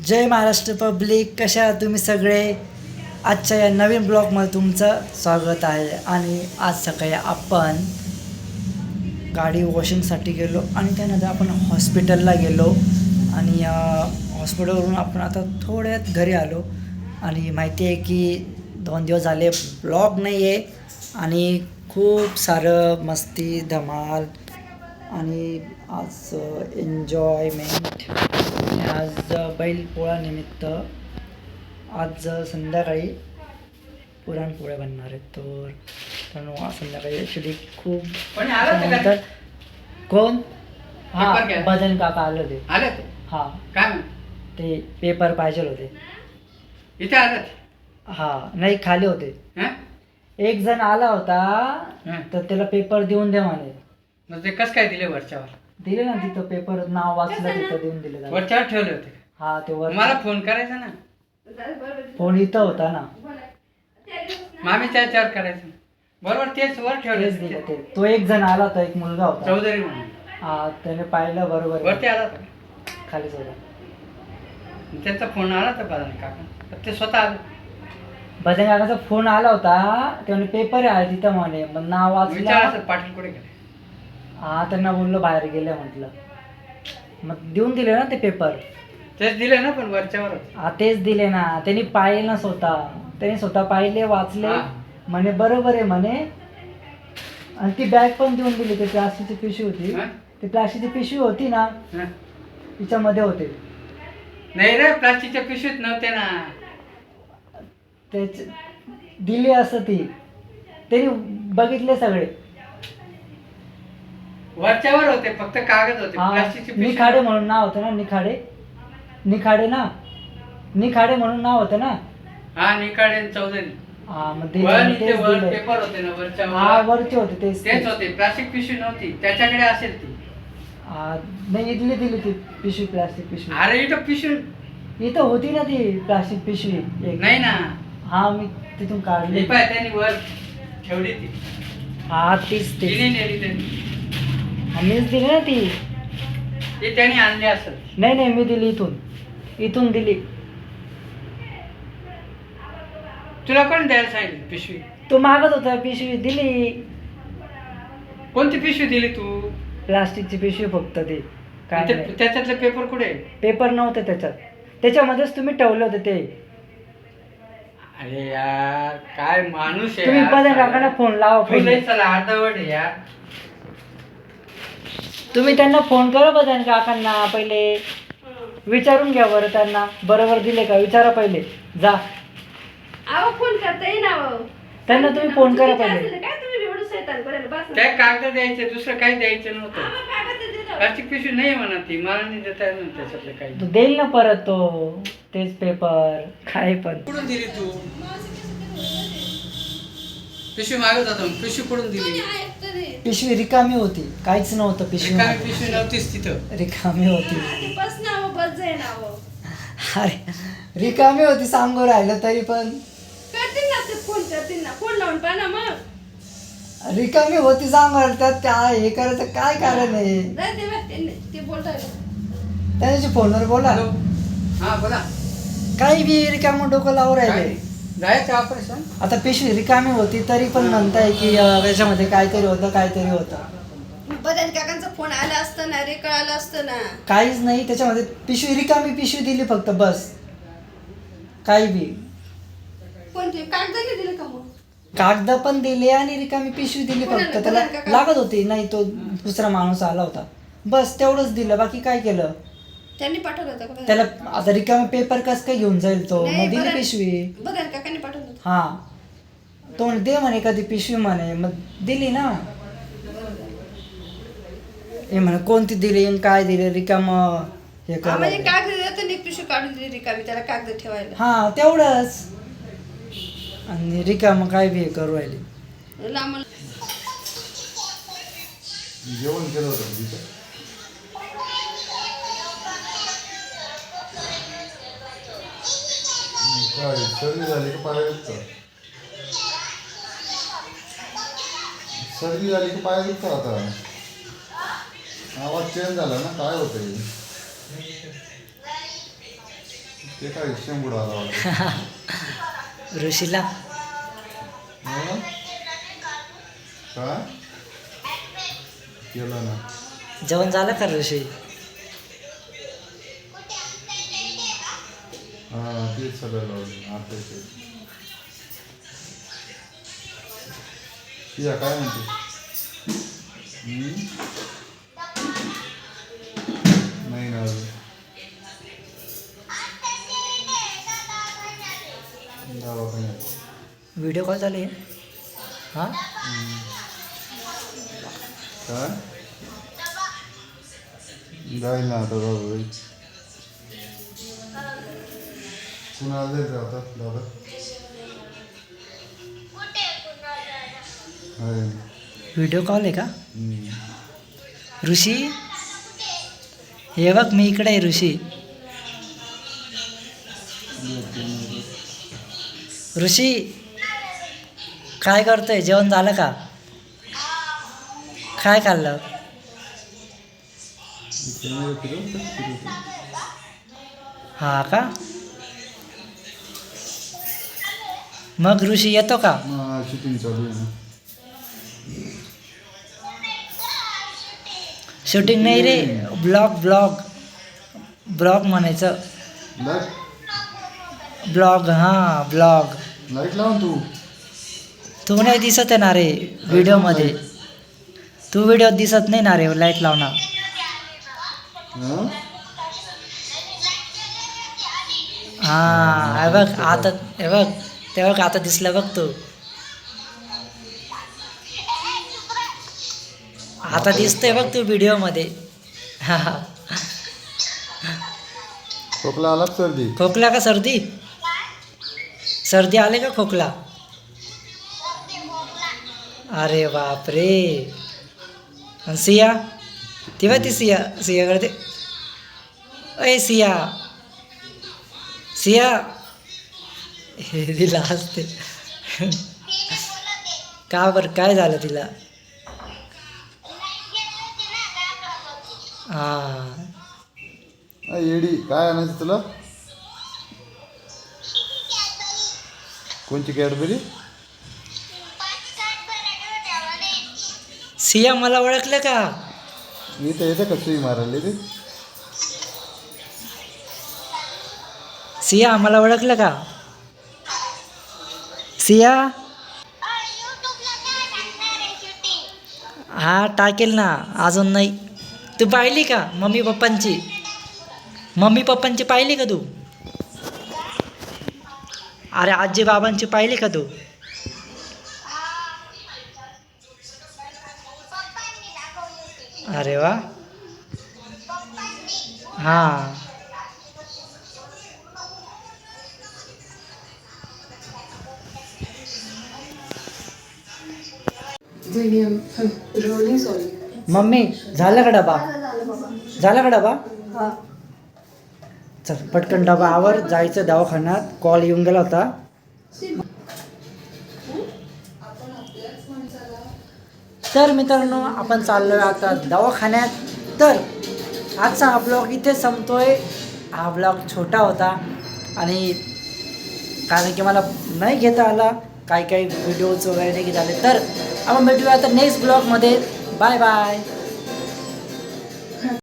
जय Maharashtra public कशा तुम्ही सगळे? आजच्या या नवीन ब्लॉगमध्ये तुमचं स्वागत आहे आणि आज सकाळी आपण गाडी वॉशिंगसाठी गेलो आणि त्यानंतर आपण हॉस्पिटलला गेलो आणि हॉस्पिटलवरून आपण आता थोड्यात घरी आलो आणि माहिती आहे की दोन दिवस झाले ब्लॉग नाही आहे आणि खूप सारं मस्ती धमाल आणि आज एन्जॉयमेंट आज बैलपोळानिमित्त आज संध्याकाळी पुरणपोळ्या बनणार आहेत. तर त्यामुळे आज संध्याकाळी ॲक्च्युली खूप कोणी? नंतर हा. भजन काका आले होते. आले ते हा. काय म्हण? ते पेपर पाहिजे होते. इथे आलं हा नाही खाली होते. हं? एक जण आला होता हं. तर त्याला पेपर देऊन दे म्हणे. मग ते कसं काय दिले वरच्यावर? दिले ना तिथं पेपर नाव वाचलं तिथं देऊन दिले. वरच्यावर ठेवले होते? हा ते वर. मला फोन करायचा ना. फोन इथं होता ना. मामीच्या याच्यावर करायचं. बरोबर तेच वर ठेवले तेच दिलं ते. तो. एक जण आला होता एक मुलगा होता. चौधरी म्हणून. हा त्याने पाहिलं बरोबर. वरती आला होता. खालीच होता त्यांचा फोन आला होता बघा काका ते स्वतः आले. भजन काकाचा फोन आला होता त्याने पेपर आहे तिथं म्हणे मग नाव वाचलं. विचारायचं पाटील कुठे गेले? हा त्यांना बोललो बाहेर गेले म्हटलं. मग देऊन दिले ना ते पेपर तेच दिले ना पण वरच्यावर. हा तेच दिले ना. त्यांनी पाहिले ना स्वतः. त्यांनी स्वतः पाहिले वाचले. हा. म्हणे बरोबर आहे म्हणे. आणि ती बॅग पण देऊन दिली. ते प्लास्टिकची पिशवी होती. हं? ती प्लास्टिकची पिशवी होती ना हं? तिच्यामध्ये होते. नाही रे प्लास्टिकच्या पिशवीत नव्हते ना. त्याच दिली असं ती. त्यांनी बघितले सगळे. वरच्यावर होते फक्त कागद होते प्लास्टिकची पिशवी. निखाडे म्हणून नाव होतं ना निखाडे. निखाडे ना? निखाडे म्हणून नाव होतं ना? हा निकाडे चौधरी. हा मग ते- वर इथे तेच वर दिले. पेपर होते ना वरच्या हा वर वरचे होते तेच तेच होते प्लास्टिक पिशवी नव्हती त्याच्याकडे असेल ती. हा, नाही इथली दिली ती पिशवी प्लास्टिक पिशवी. अरे इथं पिशवी. इथं होती ना ती प्लास्टिक पिशवी एक. नाही ना. हा मी तिथून काढली. ही पाय त्यांनी वर ठेवली ती. हा तीच ती तिने नेली त्यांनी. मीच दिली ना ती. ती त्यांनी आणली असेल. नाही नाही मी दिली इथून. इथून दिली. तुला कोण द्यायला सांगितली पिशवी? तो मागत होता पिशवी दिली. कोणती पिशवी दिली तू? प्लास्टिकची पिशवी फक्त ती. काय नाही. त्याच्यातले पेपर कुठे? पेपर नव्हते त्याच्यात. त्याच्यामध्येच तुम्ही ठेवले होते ते. अरे यार काय माणूस आहे तुम्ही यार. काकांना फोन लावा तू पहिले लई चला अर्धवट आहे यार. तुम्ही त्यांना फोन करा बदन काकांना पहिले विचारून घ्या बरं त्यांना. बरोबर दिले का? विचारा पहिले. जा. अहो फोन करता येईना अहो. त्यांना तुम्ही फोन करा काय पहिले? काय तुम्ही एवढं शैतान करायला बस काय कागद द्यायचे? दुसरं काही द्यायचं नव्हतं. आम्हाला. प्लास्टिक पिशवी नाही म्हणा ती. मला नाही देता येणार त्याच्यातलं काही. तो देईल ना परत तो. तेच पेपर काय पण. कुठून दिली तू? पिशवी मागत होता मग पिशवी कुठून दिली. पिशवी रिकामी होती काहीच नव्हतं पिशवी रिकामी पिशवी नव्हतीच तिथं. रिकामी होती. बस बस जाय. अरे रिकामी होती सांगू राहिलं तरी पण. करतील ना ते फोन करतील ना. फोन लावून पहा ना मग. रिकामी होती सांगू राहिलं त्यात काय हे करायचं काय कारण आहे? जाय ते बघ, ते ते बोलताय. त्याच्याशी फोनवर बोला. हॅलो. हा बोला. काही बी रिकामी डोकं लावू राहिले. जायचं ऑपरेशन आता पिशवी रिकामी होती तरी पण म्हणताय की अं, त्याच्यामध्ये काहीतरी होतं काहीतरी होतं. बदन काकांचा फोन आला असतं ना रे कळालं असतं ना. काहीच नाही त्याच्यामध्ये पिशवी रिकामी पिशवी दिली फक्त बस. काही बी. कोणते? कागद नाही दिले का मग? कागद पण दिले आणि रिकामी पिशवी दिली फक्त. कोणाला- त्याला कोणाला का- लागत होती नाही तो दुसरा माणूस आला होता. बस तेवढंच दिलं बाकी काय केलं? त्यांनी पाठवलं होतं का? त्याला आता रिकामी पेपर कस काय घेऊन जाईल तो? नाही, मग दिली पिशवी. बदन काकांनी पाठवलं होतं. हा. तो म्हणे दे म्हणे कधी पिशवी म्हणे. मग दिली ना. हे म्हणे कोणती दिली आणि काय दिली? रिकाम हे हा, म्हणजे कर कागद पिशवी काढून दिली रिकामी त्याला कागद ठेवायला. हा तेवढंच. आणि रिकाम काय बी हे करू राहिली. लांब जेवण केलं होतं तिथं? काय सर्दी झाली का पाय दुखतं सर्दी झाली की पाय दुखतं आता. आवाज चेंज झाला ना काय होतंय? ते काय शंभूड आला वाटतं. ऋषीला. हं? काय केलं ना. जेवण झालं का ऋषी? हा तेच सगळं लावलं आता ते. काय म्हणते? नाही ना दवाखान्यात. व्हिडिओ कॉल आहे? हां? काय? जाईल ना आता बाबा कुणाला दादा. व्हिडिओ कॉल आहे का? हम्म. ऋषी? हे बघ मी इकडे आहे ऋषी. ऋषी काय करतोय? जेवण झालं का? काय खाल्लं? फिरव? हा का? मग ऋषी येतो का? शूटिंग चालू आहे ना. शूटिंग नाही रे. ब्लॉग ब्लॉग ब्लॉग म्हणायचं. ब्लॉग हां ब्लॉग लाइट लावून तू. तू नाही दिसत आहे ना रे व्हिडिओमध्ये. तू व्हिडिओ दिसत नाही ना रे लाइट लावणार. हे बघ आता हे बघ. ते बघ आता दिसलं बघ तू. आता दिसतंय बघ तू व्हिडिओमध्ये. हा हा. खोकला आला का सर्दी. खोकला का सर्दी? सर्दी आले का खोकला? अरे बापरे. आणि सिया? तेव्हा ती सिया. सियाकडे ते अय सिया. सिया. हे तिला असते. का बरं? काय झालं तिला? हां. येडी काय आणायचं तुला? कोणची कॅडबरी? सिया मला ओळखलं का? मी तर येतं का सुई मारायला ते. सिया मला ओळखलं का? सिया? हा टाकेल ना. अजून नाही. तू पाहिली का मम्मी पप्पांची? मम्मी पप्पांची पाहिली का तू? अरे आजी बाबांची पाहिली का तू? अरे वा. हां. सॉरी. मम्मी झालं का डबा? झाला का डबा? चल पटकन डबा आवर जायचं दवाखान्यात. कॉल येऊन गेला होता. तर मित्रांनो आपण चाललोय आता दवाखान्यात. तर आजचा हा ब्लॉग इथे संपतोय. हा ब्लॉग छोटा होता. आणि कारण की मला नाही घेता आला. काही काही व्हिडिओज वगैरे नाही आले. तर आपण भेटूया तर नेक्स्ट ब्लॉगमध्ये बाय बाय